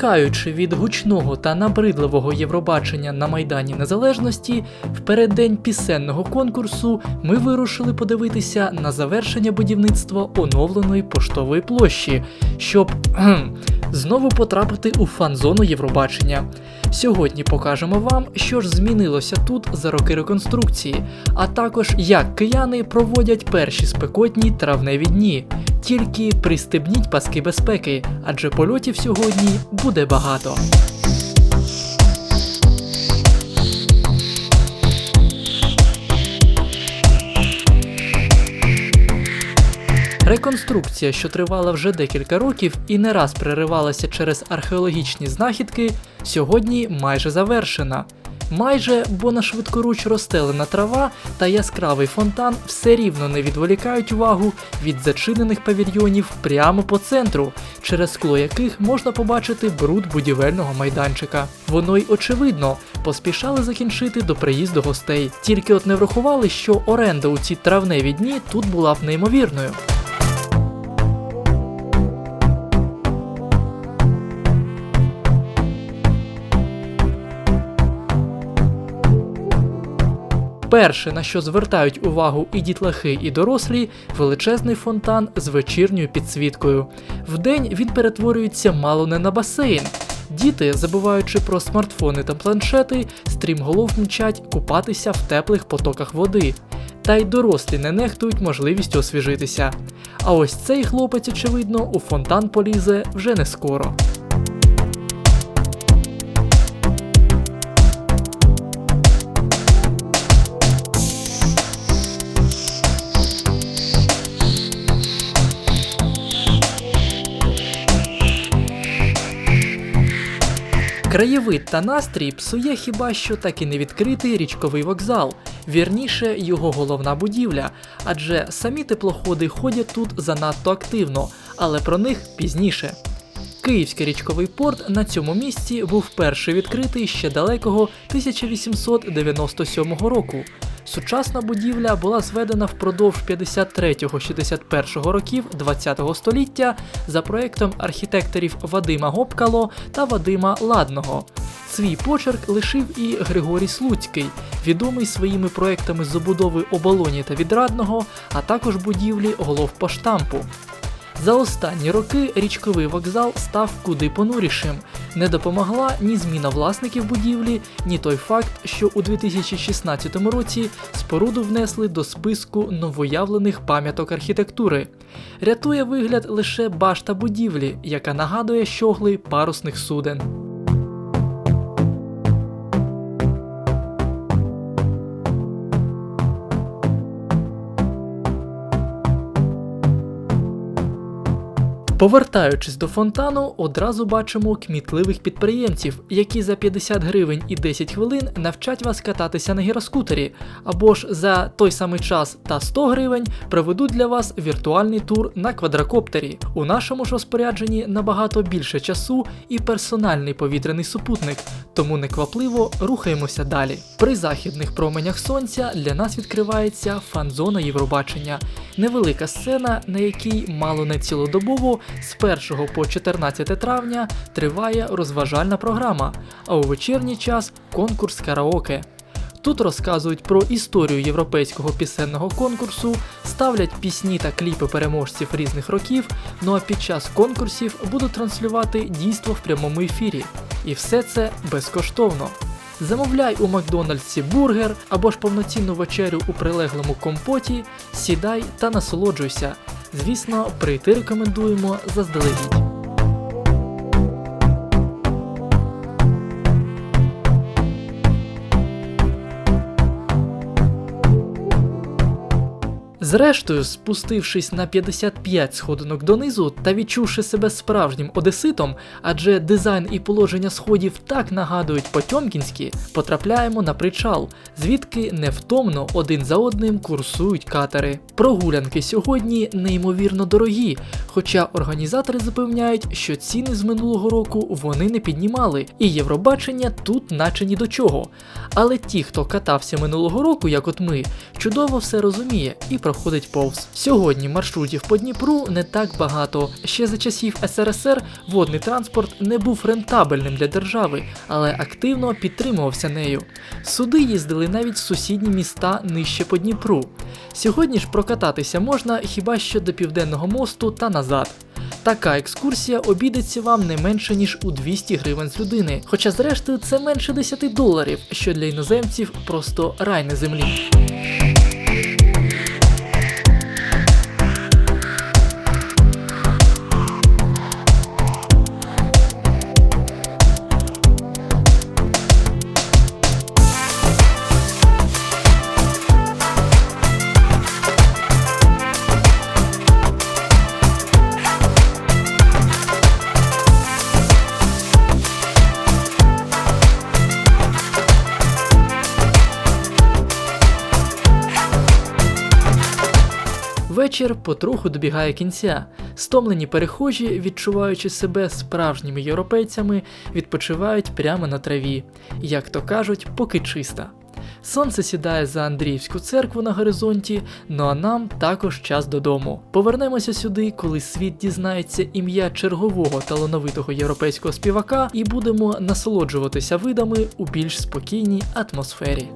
Тікаючи від гучного та набридливого Євробачення на Майдані Незалежності, в переддень пісенного конкурсу ми вирушили подивитися на завершення будівництва оновленої поштової площі, щоб знову потрапити у фан-зону Євробачення. Сьогодні покажемо вам, що ж змінилося тут за роки реконструкції, а також як кияни проводять перші спекотні травневі дні. Тільки пристебніть паски безпеки, адже польотів сьогодні буде багато. Реконструкція, що тривала вже декілька років і не раз переривалася через археологічні знахідки, сьогодні майже завершена. Майже, бо на швидкоруч розстелена трава та яскравий фонтан все рівно не відволікають увагу від зачинених павільйонів прямо по центру, через скло яких можна побачити бруд будівельного майданчика. Воно й очевидно, поспішали закінчити до приїзду гостей. Тільки от не врахували, що оренда у ці травневі дні тут була б неймовірною. Перше, на що звертають увагу і дітлахи, і дорослі, величезний фонтан з вечірньою підсвіткою. Вдень він перетворюється мало не на басейн. Діти, забуваючи про смартфони та планшети, стрімголов мчать купатися в теплих потоках води. Та й дорослі не нехтують можливістю освіжитися. А ось цей хлопець, очевидно, у фонтан полізе вже не скоро. Краєвид та настрій псує хіба що так і не відкритий річковий вокзал, вірніше його головна будівля, адже самі теплоходи ходять тут занадто активно, але про них пізніше. Київський річковий порт на цьому місці був перший відкритий ще далекого 1897 року. Сучасна будівля була зведена впродовж 53-61 років ХХ століття за проектом архітекторів Вадима Гопкало та Вадима Ладного. Свій почерк лишив і Григорій Слуцький, відомий своїми проектами забудови оболоні та відрадного, а також будівлі головпоштампу. За останні роки річковий вокзал став куди понурішим. Не допомогла ні зміна власників будівлі, ні той факт, що у 2016 році споруду внесли до списку новоявлених пам'яток архітектури. Рятує вигляд лише башта будівлі, яка нагадує щогли парусних суден. Повертаючись до фонтану, одразу бачимо кмітливих підприємців, які за 50 гривень і 10 хвилин навчать вас кататися на гіроскутері, або ж за той самий час та 100 гривень проведуть для вас віртуальний тур на квадрокоптері. У нашому ж розпорядженні набагато більше часу і персональний повітряний супутник, тому неквапливо рухаємося далі. При західних променях сонця для нас відкривається фан-зона Євробачення, невелика сцена, на якій мало не цілодобово з 1 по 14 травня триває розважальна програма, а у вечірній час конкурс караоке. Тут розказують про історію європейського пісенного конкурсу, ставлять пісні та кліпи переможців різних років. Ну а під час конкурсів будуть транслювати дійство в прямому ефірі. І все це безкоштовно. Замовляй у Макдональдсі бургер або ж повноцінну вечерю у прилеглому компоті, сідай та насолоджуйся. Звісно, прийти рекомендуємо заздалегідь. Зрештою, спустившись на 55 сходинок донизу та відчувши себе справжнім одеситом, адже дизайн і положення сходів так нагадують потьомкінські, потрапляємо на причал, звідки невтомно один за одним курсують катери. Прогулянки сьогодні неймовірно дорогі, хоча організатори запевняють, що ціни з минулого року вони не піднімали, і Євробачення тут наче ні до чого. Але ті, хто катався минулого року, як от ми, чудово все розуміє і проходить проходить повз. Сьогодні маршрутів по Дніпру не так багато. Ще за часів СРСР водний транспорт не був рентабельним для держави, але активно підтримувався нею. Суди їздили навіть в сусідні міста нижче по Дніпру. Сьогодні ж прокататися можна хіба що до південного мосту та назад. Така екскурсія обійдеться вам не менше ніж у 200 гривень з людини. Хоча, зрештою, це менше 10 доларів, що для іноземців просто рай на землі. Вечір потроху добігає кінця. Стомлені перехожі, відчуваючи себе справжніми європейцями, відпочивають прямо на траві, як то кажуть, поки чиста. Сонце сідає за Андріївську церкву на горизонті, ну а нам також час додому. Повернемося сюди, коли світ дізнається ім'я чергового талановитого європейського співака, і будемо насолоджуватися видами у більш спокійній атмосфері.